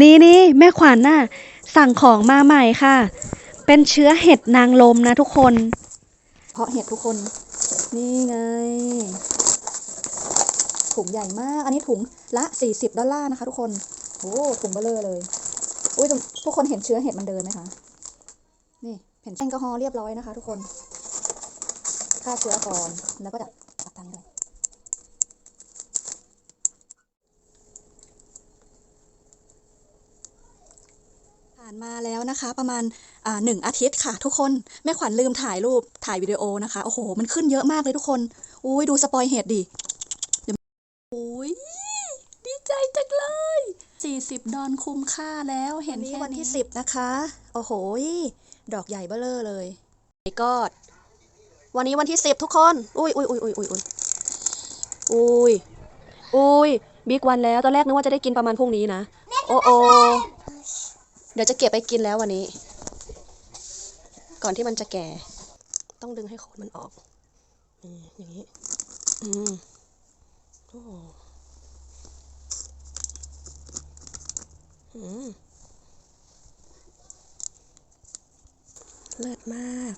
นี่นี่แม่ขวัญน่ะสั่งของมาใหม่ค่ะ เป็นเชื้อเห็ดนางลมนะทุกคน เพราะเห็ดทุกคน นี่ไง ถุงใหญ่มาก อันนี้ถุงละ40ดอลลาร์นะคะ ทุกคนโอ้ถุงเบลเลอเลยอุ้ยทุกคนเห็นเชื้อเห็ดมันเดินไหมคะ นี่เห็นแอลกอฮอล์เรียบร้อยนะคะ ทุกคนฆ่าเชื้อก่อนแล้วก็จะตัดตังด้วยานมาแล้วนะคะ ประมาณอ่าหนึ่งอาทิตย์ค่ะ ทุกคนแม่ขวัญลืมถ่ายรูปถ่ายวิดีโอนะคะโอ้โห มันขึ้นเยอะมากเลยทุกคนอุ้ยดูสปอยเห็ดดิเดี๋ยวอุ้ยดีใจจังเลย 40 ดอนคุ้มค่าแล้วเห็นนี้วันที่ 10 นะคะ โอ้โห ดอกใหญ่เบ้อเลอเลยไอ้กอดวันนี้วันที่ 10 ทุกคน อุ้ยอุ้ยอุ้ยอุ้ยอุ้ยอุ้ยอุ้ยอุ้ยบิ๊กวันแล้ว ตอนแรกนึกว่าจะได้กินประมาณพรุ่งนี้นะ โอ้โอเดี๋ยวจะเก็บไปกินแล้ววันนี้ ก่อนที่มันจะแก่ ต้องดึงให้โคนมันออกนี่อย่างนี้ อืมโอ้อืมเลิศมาก